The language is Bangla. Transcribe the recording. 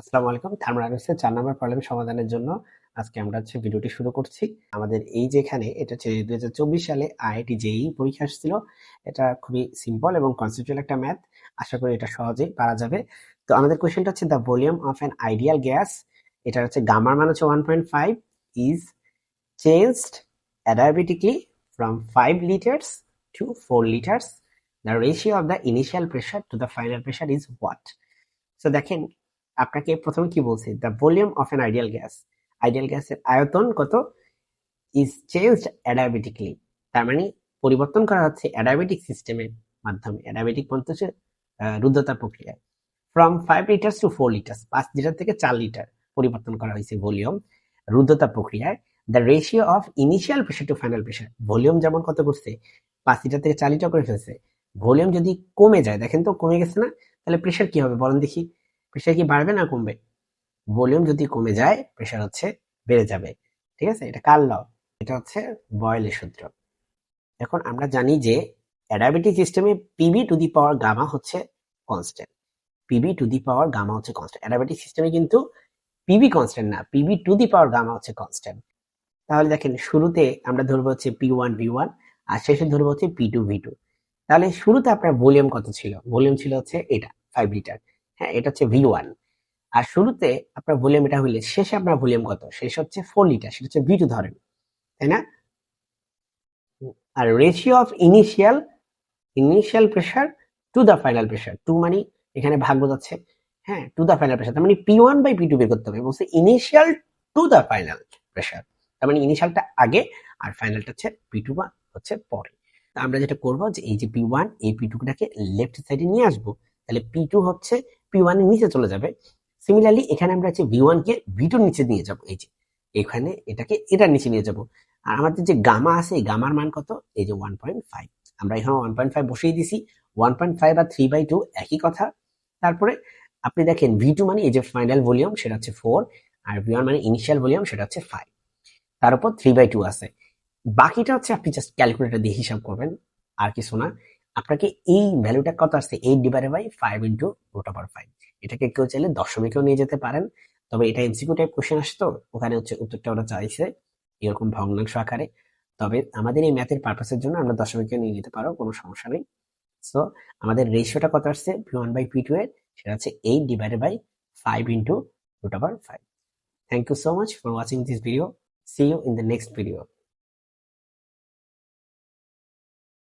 আসসালামু আলাইকুম। থার্মোডাইনামিক্সের চার নম্বর প্রবলেম সমাধানের জন্য আজকে আমরা হচ্ছে ভিডিওটি শুরু করছি। আমাদের এই যেখানে এটা হচ্ছে দুই হাজার চব্বিশ সালে আইআইটি জেই পরীক্ষা আসছিল। এটা খুবই সিম্পল এবং কনসেপচুয়াল একটা ম্যাথ আশা করি এটা সহজেই পারা যাবে। তো আমাদের কোয়েশ্চেনটা হচ্ছে the volume of an ideal gas এটা হচ্ছে গামার মান হচ্ছে one point five is changed adiabatically from five litres to four litres the ratio of the initial pressure to the final pressure is what so দেখেন আপনাকে প্রথমে কি বলছে? The volume of an ideal gas ideal গ্যাসের আয়তন কত? ইজ চেঞ্জড অ্যাডায়াবেটিকলি তার মানে পরিবর্তন করা হচ্ছে অ্যাডায়াবেটিক সিস্টেমের মাধ্যমে অ্যাডায়াবেটিক হচ্ছে রুদ্ধতা প্রক্রিয়ায়। From five litres to four litres পাঁচ লিটার থেকে চার লিটার পরিবর্তন করা হয়েছে ভলিউম রুদ্ধতা প্রক্রিয়ায়। The ratio of initial pressure to final pressure volume যেমন কত করছে? পাঁচ লিটার থেকে চার লিটার করে ফেলছে। ভলিউম যদি কমে যায়, দেখেন তো কমে গেছে না? তাহলে প্রেশার কি হবে? বলেন দেখি। প্রেশার কি বাড়বে না কমবে? ভলিউম যদি কমে যায় প্রেশার হচ্ছে বেড়ে যাবে। ঠিক আছে? এটা কার ল এটা হচ্ছে বয়েলের সূত্র। এখন আমরা জানি যে অ্যাডাবেটিক সিস্টেমে PV to the power gamma হচ্ছে constant PV to the power gamma হচ্ছে কনস্ট্যান্ট অ্যাডাবেটিক সিস্টেমে কিন্তু পিবি কনস্ট্যান্ট না PV to the power gamma হচ্ছে কনস্ট্যান্ট তাহলে দেখেন, শুরুতে আমরা ধরবো হচ্ছে পি ওয়ান ভি ওয়ান আর শেষে ধরবো হচ্ছে পি টু ভি টু তাহলে শুরুতে আপনার ভলিউম কত ছিল? ভলিউম ছিল হচ্ছে এটা ফাইভ লিটার হ্যাঁ এটা হচ্ছে ভি ওয়ান আর শুরুতে আপনার ভলিউম এটা হইলে, শেষে আপনার ভলিউম কত? শেষ হচ্ছে ফোর লিটার সেটা হচ্ছে ভি টু ধরেন, তাই না? আর ratio of initial initial pressure to the final pressure to মানে এখানে ভাগ বোঝাচ্ছে হ্যাঁ টু দ্য ফাইনাল প্রেশার তার মানে P one by P two বের করতে হবে বলছে initial to the final pressure তার মানে ইনিশিয়ালটা আগে আর ফাইনালটা হচ্ছে পি টু বা হচ্ছে পরে। আমরা যেটা করব যে এই যে পি ওয়ান এই পি টুটাকে লেফট সাইডে নিয়ে আসব, তাহলে পি টু হচ্ছে পি ওয়ানের নিচে চলে যাবে। সিমিলারলি এখানে আমরা হচ্ছে ভি ওয়ান কে ভি টুর নিচে নিয়ে যাব। এই যে, এখানে এটাকে এটার নিচে নিয়ে যাব। আর আমাদের যে গামা আছে, এই গামার মান কত? এই যে ওয়ান পয়েন্ট ফাইভ আমরা এখানে ওয়ান পয়েন্ট ফাইভ বসিয়ে দিছি ওয়ান পয়েন্ট ফাইভ আর থ্রি বাই টু একই কথা। তারপরে আপনি দেখেন ভি টু মানে এই যে ফাইনাল ভলিউম সেটা হচ্ছে ফোর আর ভি ওয়ান মানে ইনিশিয়াল ভলিউম সেটা হচ্ছে ফাইভ তার উপর থ্রি বাই টু আছে। বাকিটা হচ্ছে আপনি জাস্ট ক্যালকুলেটর দিয়ে হিসাব করবেন। আর কিছু না। আপনাকে এই ভ্যালুটা কত আসছে? Eight divided by five into root over five এটাকে কেউ চাইলে দশমিকেও নিয়ে যেতে পারেন। তবে এটা এমসিকিউ টাইপ কোশ্চেন আসে তো। ওখানে হচ্ছে উত্তরটা ওরা চাইছে এরকম ভগ্নাংশ আকারে। তবে আমাদের এই ম্যাথের পারপাসের জন্য আমরা দশমিকে নিয়ে নিতে পারো, কোনো সমস্যা নেই। সো আমাদের রেশিওটা কত আসছে? P one by P two এর। সেটা হচ্ছে eight divided by five into root over five thank you so much for watching this video see you in the next video